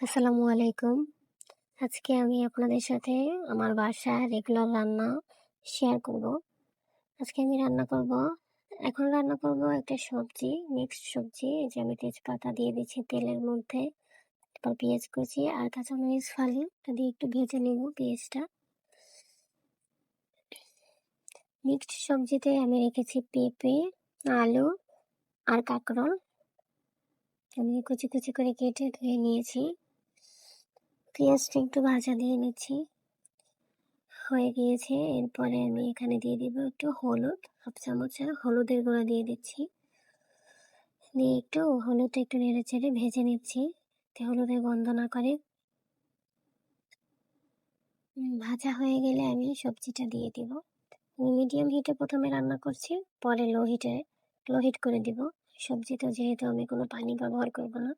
আসসালামু আলাইকুম। আজকে আমি আপনাদের সাথে আমার বাসার রেগুলার রান্না শেয়ার করব। আজকে আমি রান্না করব, এখন রান্না করব একটা সবজি, মিক্সড সবজি। যে আমি তেজপাতা দিয়ে দিচ্ছি তেলের মধ্যে, তারপর পেঁয়াজ কুচি আর কাঁচামরিচ ফালি। দিয়ে একটু ভেজে নেব পেঁয়াজটা। মিক্সড সবজিতে আমি রেখেছি পেঁপে, আলু আর কাঁকরোল। আমি কুচি কুচি করে কেটে ধুয়ে নিয়েছি। পেঁয়াজটা একটু ভাজা দিয়ে নিচ্ছি। হয়ে গিয়েছে। এরপরে আমি এখানে দিয়ে দিব একটু হলুদ, হাফ চামচের হলুদের গুঁড়া দিয়ে দিচ্ছি। দিয়ে একটু হলুদটা একটু নেড়ে চেড়ে ভেজে নিচ্ছি হলুদের গন্ধ না করে। ভাজা হয়ে গেলে আমি সবজিটা দিয়ে দিব। মিডিয়াম হিটে প্রথমে রান্না করছি, পরে লো হিটে, লো হিট করে দিব। সবজিতে যেহেতু আমি কোনো পানি ব্যবহার করব না।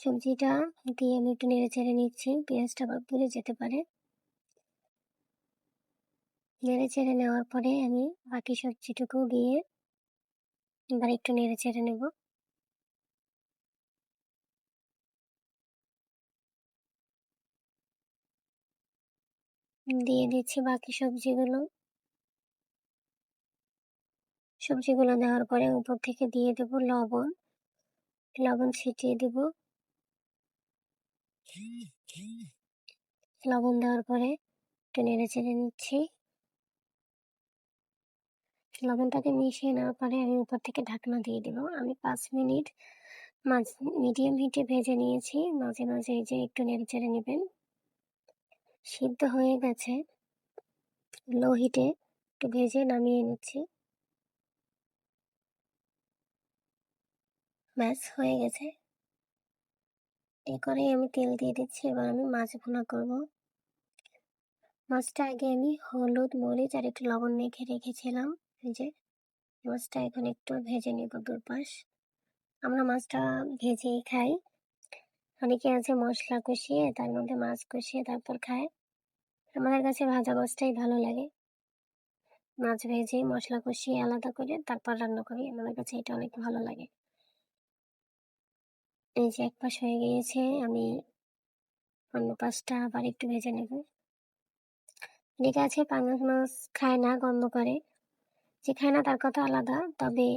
সবজিটা দিয়ে আমি একটু নেড়ে চেড়ে নিচ্ছি, পেঁয়াজটা আবার পুড়ে যেতে পারে। নেড়ে চেড়ে নেওয়ার পরে আমি বাকি সবজিটুকু দিয়ে এবার একটু নেড়ে চেড়ে নেব। দিয়ে দিচ্ছি বাকি সবজিগুলো। সবজিগুলো দেওয়ার পরে উপর থেকে দিয়ে দেব লবণ। লবণ ছিটিয়ে দেব। লবণ দেওয়ার পরে একটু নেড়ে চেড়ে নিচ্ছি। লবণটাকে মিশিয়ে নেওয়ার পরে আমি উপর থেকে ঢাকনা দিয়ে দেব। আমি পাঁচ মিনিট মাঝ, মিডিয়াম হিটে ভেজে নিয়েছি। মাঝে মাঝে এই যে একটু নেড়ে চেড়ে নেবেন। সিদ্ধ হয়ে গেছে। লো হিটে একটু ভেজে নামিয়ে নিচ্ছি। ব্যাস, হয়ে গেছে। এ আমি তেল দিয়ে দিচ্ছি, এবার আমি মাছ ভুনা করব। মাছটা আগে আমি হলুদ, মরিচ আর একটু লবণ মেখে রেখেছিলাম যে মাছটা এখন একটু ভেজে নেব দুপাশ। আমরা মাছটা ভেজেই খাই। অনেকে আছে মশলা কষিয়ে, তার মধ্যে মাছ কষিয়ে তারপর খায়। আমাদের কাছে ভাজা মাছটাই ভালো লাগে। মাছ ভেজে, মশলা কষিয়ে আলাদা করে তারপর রান্না করি, আমাদের কাছে এটা অনেক ভালো লাগে। এই যে এক পাশ হয়ে গিয়েছে, আমি অন্য পাশটা আবার একটু ভেজে নেব। ঠিক আছে, পাঙ্গাস মাছ খায় না, গন্ধ করে। যে খায় না তার কথা আলাদা, তবে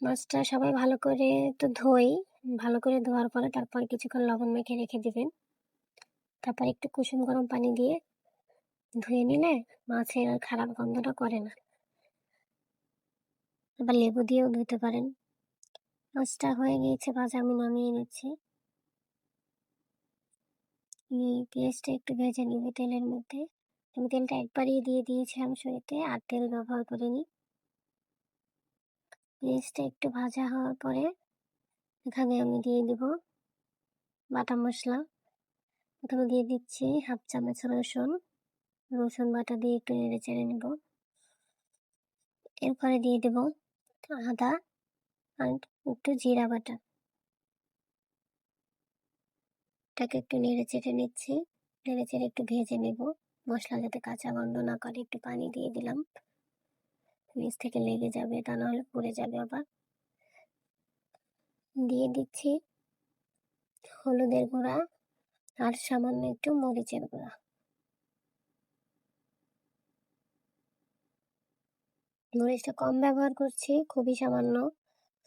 মাছটা সবাই ভালো করে তো ধোই। ভালো করে ধোয়ার পরে তারপর কিছুক্ষণ লবণ মেখে রেখে দিবেন। তারপর একটু কুসুম গরম পানি দিয়ে ধুয়ে নিলে মাছের আর খারাপ গন্ধটা করে না। আবার লেবু দিয়েও ধুতে পারেন। মাছটা হয়ে গিয়েছে ভাজা আমি নামিয়ে নিচ্ছি পেঁয়াজটা একটু ভেজে নিবি তেলের মধ্যে। আমি তেলটা একবারই দিয়ে দিয়েছিলাম শরীরতে আর তেল ব্যবহার করিনি। পেঁয়াজটা একটু ভাজা হওয়ার পরে এখানে আমি দিয়ে দিব বাটা মশলা। প্রথমে দিয়ে দিচ্ছি হাফ চামচ রসুন। রসুন বাটা দিয়ে একটু নেড়ে চেড়ে নেব। এরপরে দিয়ে দেব আদা আর একটু জিরা বাটা। এটাকে একটু নেড়ে চেড়ে নিচ্ছি। নেড়ে চেড়ে একটু ভেজে নেব। মশলা যাতে কাঁচা গন্ধ না করে, একটু পানি দিয়ে দিলাম। নিচ থেকে লেগে যাবে, তা নাহলে পড়ে যাবে আবার। দিয়ে দিচ্ছি হলুদের গুঁড়া আর সামান্য একটু মরিচের গুঁড়া। মরিচটা কম ব্যবহার করছি, খুবই সামান্য।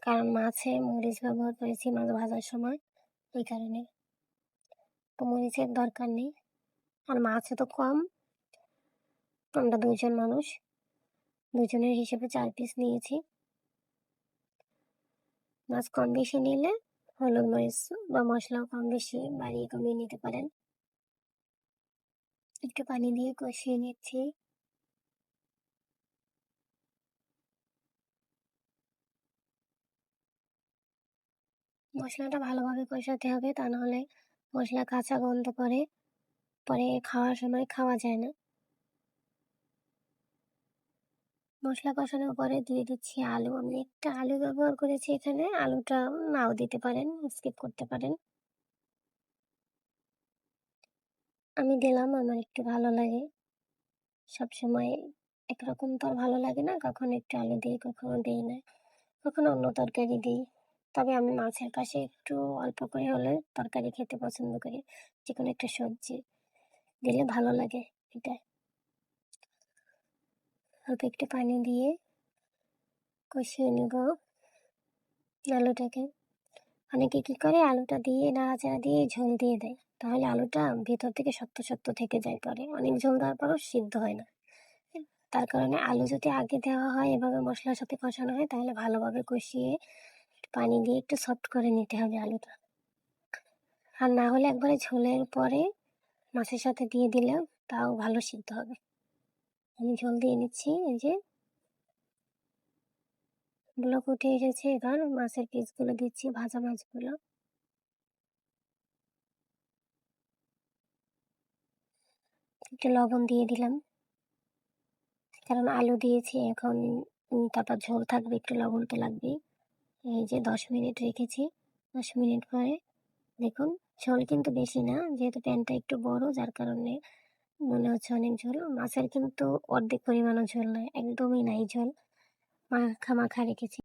কারণ মাছে মরিচ ব্যবহার করেছি মাছ ভাজার সময়, এই কারণে। তো মরিচের দরকার নেই। আর মাছও তো কম, আমরা দুজন মানুষ, দুজনের হিসেবে চার পিস নিয়েছি। মাছ কম বেশি নিলে হলুদ মরিচ বা মশলাও কম বেশি বাড়িয়ে কমিয়ে নিতে পারেন। একটু পানি দিয়ে কষিয়ে নিচ্ছি। মশলাটা ভালোভাবে কষাতে হবে, তা নাহলে মশলা কাঁচা গন্ধ করে, পরে খাওয়ার সময় খাওয়া যায় না। মশলা কষানোর পরে দিয়ে দিচ্ছি আলু। আমি একটা আলু ব্যবহার করেছি এখানে। আলুটা নাও দিতে পারেন স্কিপ করতে পারেন। আমি দিলাম, আমার একটু ভালো লাগে। সব সময় একরকম তো আর ভালো লাগে না, কখনো একটু আলু দিই, কখনো দিই না, কখনো অন্য তরকারি দিই। তবে আমি মাছের পাশে একটু অল্প করে হলে তরকারি খেতে পছন্দ করি যে কোনো একটা সবজি দিলে ভালো লাগে এটা অল্প একটু পানি দিয়ে কষিয়ে নেব আলুটাকে। অনেকে কি করে আলুটা দিয়ে নাড়াচাড়া দিয়ে ঝোল দিয়ে দেয়, তাহলে আলুটা ভেতর থেকে শক্ত শক্ত থেকে যায় পরে। অনেক ঝোল দেওয়ার পরও সিদ্ধ হয় না। তার কারণে আলু যদি আগে দেওয়া হয় এভাবে মশলার সাথে কষানো হয়, তাহলে ভালোভাবে কষিয়ে পানি দিয়ে একটু সফট করে নিতে হবে আলুটা। আর না হলে একবারে ঝোলের পরে মাছের সাথে দিয়ে দিলেও তাও ভালো সিদ্ধ হবে। আমি ঝোল দিয়ে নিচ্ছি এই যে। ব্লক উঠে এসেছে এবার, মাছের পিসগুলো দিচ্ছি, ভাজা মাছগুলো। একটু লবণ দিয়ে দিলাম। কারণ আলু দিয়েছি, এখন তারপর ঝোল থাকবে, একটু লবণ তো লাগবেই। এই যে দশ মিনিট রেখেছি, দশ মিনিট পরে দেখুন, ঝোল কিন্তু বেশি না, যেহেতু প্যানটা একটু বড়, যার কারণে মনে হচ্ছে অনেক ঝোল। মাছের কিন্তু অর্ধেক পরিমাণও ঝোল নয়, একদমই নাই ঝোল। মাখা মাখা রেখেছি।